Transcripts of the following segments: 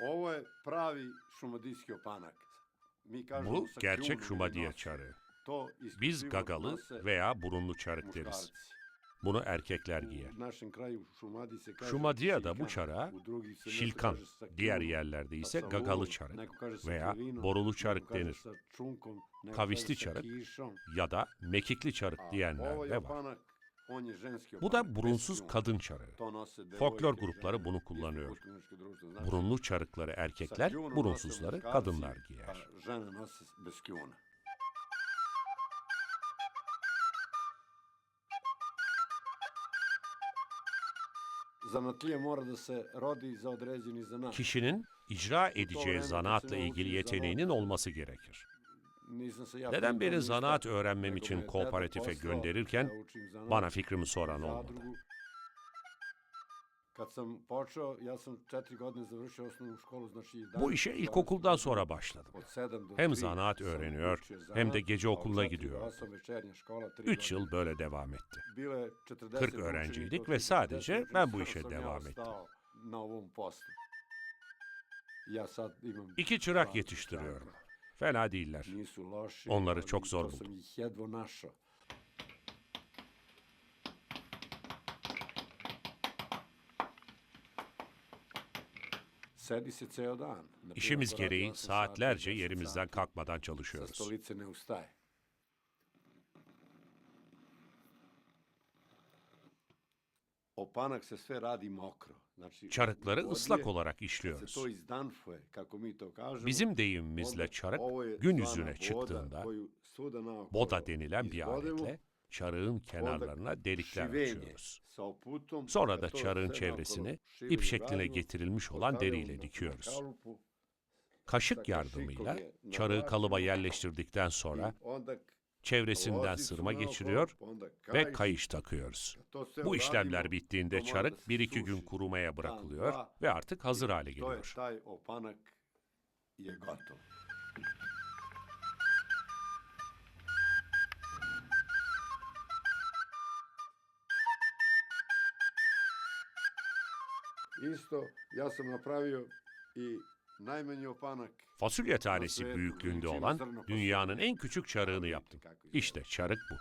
Ovo je pravi šumadijski opanak. Mi kažemo Bu gerçek nosi. çarı. Biz gagalı veya burunlu çarık deriz. Bunu erkekler giyer. Şumadiya'da bu çara şilkan, diğer yerlerde ise gagalı çarık veya borulu çarık denir. Kavisli çarık ya da mekikli çarık diyenler de var. Bu da burunsuz kadın çarığı. Folklor grupları bunu kullanıyor. Burunlu çarıkları erkekler, burunsuzları kadınlar giyer. Kişinin icra edeceği zanaatla ilgili yeteneğinin olması gerekir. Neden beni zanaat öğrenmem için kooperatife gönderirken bana fikrimi soran olmadı. školu, znači... Bu işe ilkokuldan sonra başladım. Hem zanaat öğreniyor, hem de gece okuluna tri 3 godine. yıl böyle devam etti. Bilo je 40 40 učenika, öğrenciydik ve 40 sadece ben bu işe devam ettim. İki çırak yetiştiriyorum. Fena değiller. Onları çok zor buldum. İşimiz gereği saatlerce yerimizden kalkmadan çalışıyoruz. Opanak se sve radi mokro. Znači, Çarıkları ıslak olarak işliyoruz. Bizim deyimimizle çarık gün yüzüne çıktığında boda denilen bir aletle çarığın kenarlarına delikler açıyoruz. Sonra da çarığın çevresini ip şekline getirilmiş olan deriyle dikiyoruz. Kaşık yardımıyla çarığı kalıba yerleştirdikten sonra çevresinden sırma geçiriyor ve kayış takıyoruz. Bu işlemler bittiğinde çarık se bir iki gün suši. kurumaya bırakılıyor ve artık hazır hale geliyor. Isto, ja sam napravio i. Fasulye tanesi büyüklüğünde olan dünyanın en küçük çarığını yaptım. İşte çarık bu.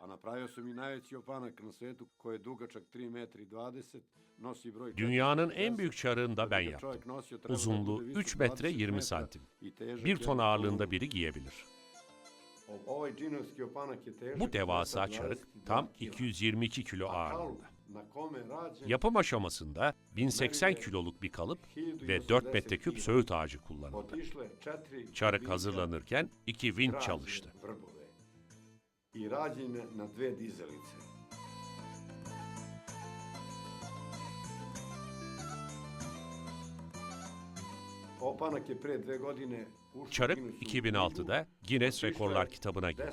A napravio sam i najveći opanak na svetu koji je dugačak 3 metri i 20, nosi broj... Dünyanın 440. en büyük çarığını da ben yaptım. Uzunluğu bude 3 visok metre 20 20 metra santim. Bir ton ağırlığında biri giyebilir. Bu devasa 222 çarık tam kila. 222 kilo ağırlığında. Yapım aşamasında 1080 kiloluk bir kalıp ve 4 metreküp söğüt ağacı kullanıldı. Çarık hazırlanırken iki vinç çalıştı. Çarık Guinnessu 2006'da Guinness. Rekorlar kitabına girdi.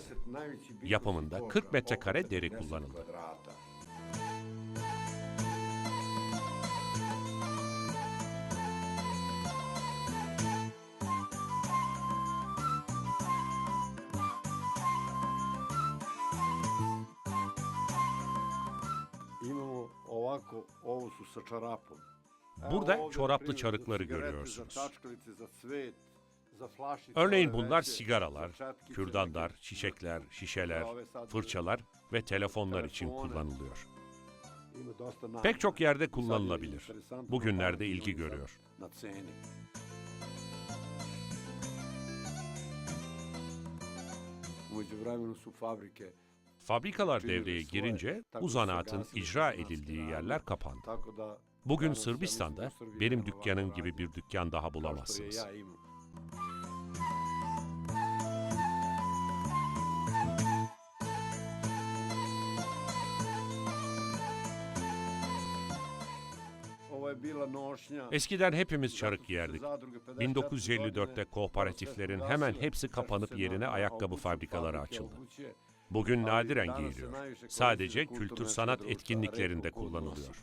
Yapımında ploča, 40 metrekare deri 40 kullanıldı. Burada çoraplı çarıkları görüyorsunuz. Örneğin bunlar sigaralar, kürdanlar, çiçekler, şişeler, fırçalar ve telefonlar için kullanılıyor. Pek çok yerde kullanılabilir. Bugünlerde ilgi görüyor. Umeđu vremenu su fabrike Fabrikalar devreye girince bu zanaatın icra edildiği yerler kapandı. Bugün Sırbistan'da benim dükkanım gibi bir dükkan daha bulamazsınız. Eskiden hepimiz çarık giyerdik. zadruge 54 1954'te godine kooperatiflerin hemen hepsi kapanıp yerine ayakkabı fabrikaları açıldı. Bugün nadiren giyiliyor. Sadece kültür sanat etkinliklerinde kullanılıyor.